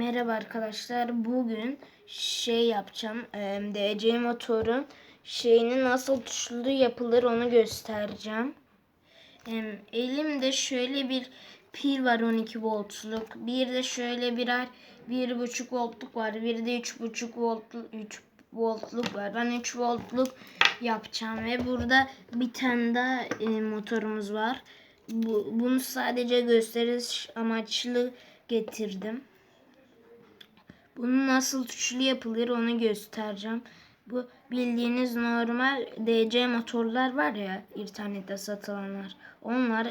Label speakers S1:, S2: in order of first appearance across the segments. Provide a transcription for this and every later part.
S1: Merhaba arkadaşlar. Bugün şey yapacağım. DC motorun şeyini nasıl tuşlu yapılır onu göstereceğim. Elimde şöyle bir pil var 12 voltluk. Bir de şöyle birer 1,5 voltluk var. Bir de 3,5 voltluk 3 voltluk var. Ben 3 voltluk yapacağım ve burada bir tane daha e, motorumuz var. Bu, bunu sadece gösteriş amaçlı getirdim. Bunun nasıl tuşlu yapılır onu göstereceğim. Bu bildiğiniz normal DC motorlar var ya internette satılanlar. Onlar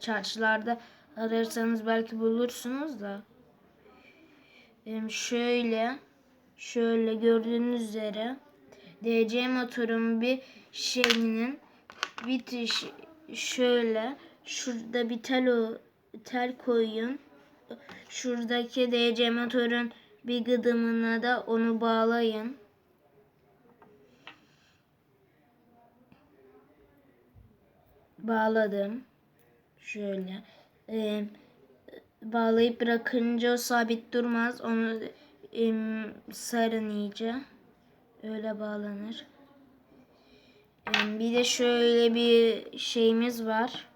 S1: çarşılarda ararsanız belki bulursunuz da. Em, Şöyle şöyle gördüğünüz üzere DC motorun bir şeyinin bitiş şöyle şurada bir tel tel koyun. Şuradaki DC motorun bir gıdımına da onu bağlayın. Bağladım. Şöyle. Ee, bağlayıp bırakınca o sabit durmaz. Onu em, sarın iyice. Öyle bağlanır. Em, bir de şöyle bir şeyimiz var.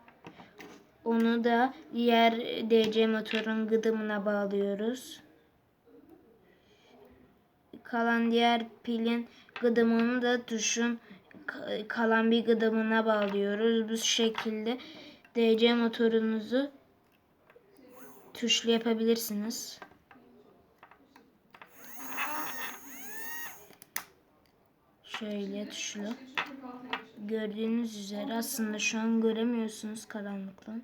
S1: Onu da diğer DC motorun gıdımına bağlıyoruz. Kalan diğer pilin gıdımını da tuşun ka- kalan bir gıdımına bağlıyoruz. Bu şekilde DC motorunuzu tuşlu yapabilirsiniz. Şöyle tuşlu. Gördüğünüz üzere aslında şu an göremiyorsunuz karanlıktan.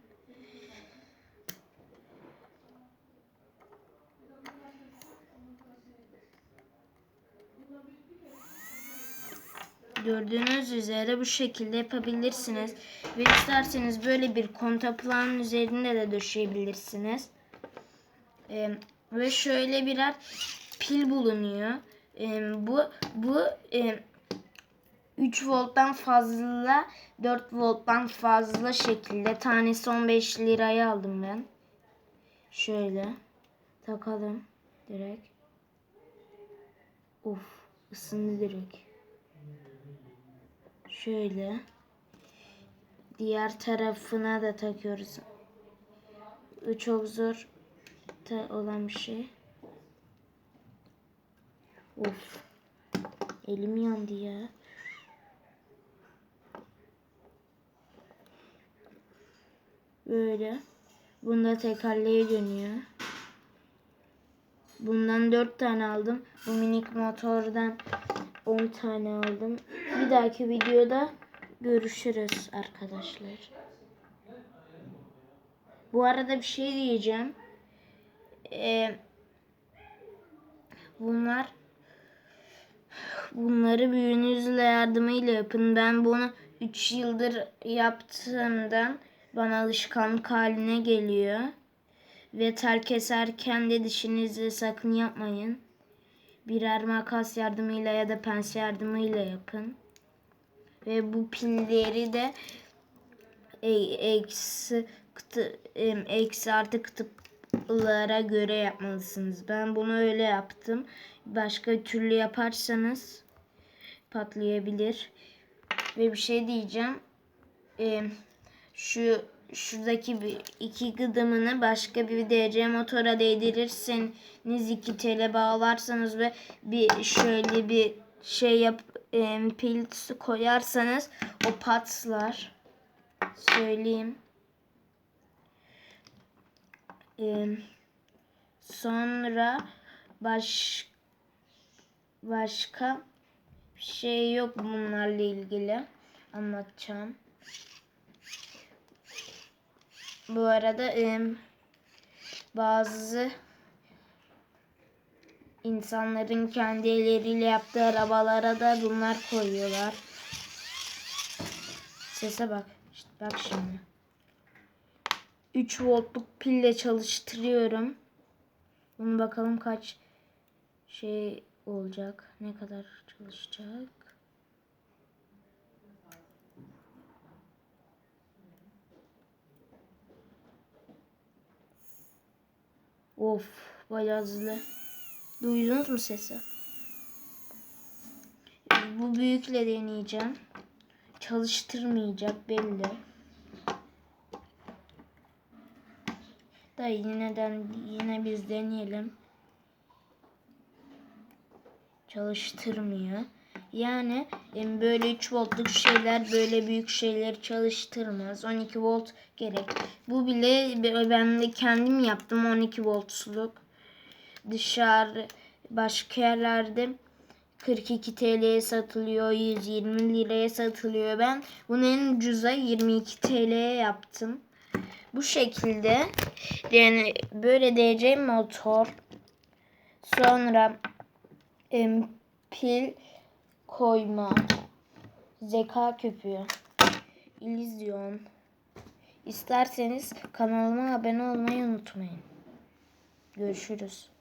S1: Gördüğünüz üzere bu şekilde yapabilirsiniz. Ve isterseniz böyle bir kontaplanın üzerinde de döşeyebilirsiniz. Ee, ve şöyle birer pil bulunuyor. Ee, bu bu e, 3 volttan fazla 4 volttan fazla şekilde tanesi 15 liraya aldım ben. Şöyle takalım direkt. Uf ısındı direkt. Şöyle diğer tarafına da takıyoruz. Bu çok zor olan bir şey. Of. Elim yandı ya. Böyle. Bunda tekerleğe dönüyor. Bundan 4 tane aldım. Bu minik motordan 10 tane aldım. Bir dahaki videoda görüşürüz arkadaşlar. Bu arada bir şey diyeceğim. Ee, bunlar bunları büyüğünüzle yardımıyla yapın. Ben bunu 3 yıldır yaptığımdan bana alışkanlık haline geliyor. Ve tel keserken de dişinizle sakın yapmayın. Birer makas yardımıyla ya da pense yardımıyla yapın. Ve bu pilleri de e- eksi, kıtı, eksi artı kutuplara göre yapmalısınız. Ben bunu öyle yaptım. Başka türlü yaparsanız patlayabilir. Ve bir şey diyeceğim. Em, şu şuradaki bir iki gıdımını başka bir DC motora değdirirseniz iki tele bağlarsanız ve bir şöyle bir şey yap em, pil koyarsanız o patlar. Söyleyeyim. Em, sonra baş başka bir şey yok bunlarla ilgili anlatacağım. Bu arada em, bazı insanların kendi elleriyle yaptığı arabalara da bunlar koyuyorlar. Sese bak. İşte bak şimdi. 3 voltluk pille çalıştırıyorum. Bunu bakalım kaç şey olacak. Ne kadar çalışacak. Of Bayağı hızlı. Duydunuz mu sesi? Bu büyükle deneyeceğim. Çalıştırmayacak belli. Da yineden yine biz deneyelim. Çalıştırmıyor. Yani böyle 3 voltluk şeyler böyle büyük şeyleri çalıştırmaz. 12 volt gerek. Bu bile be- ben de kendim yaptım 12 voltluk. Dışarı başka yerlerde 42 TL'ye satılıyor, 120 liraya satılıyor. Ben bunu en ucuza 22 TL'ye yaptım. Bu şekilde yani böyle DC motor sonra em, pil koyma zeka köpüğü illüzyon İsterseniz kanalıma abone olmayı unutmayın. Görüşürüz.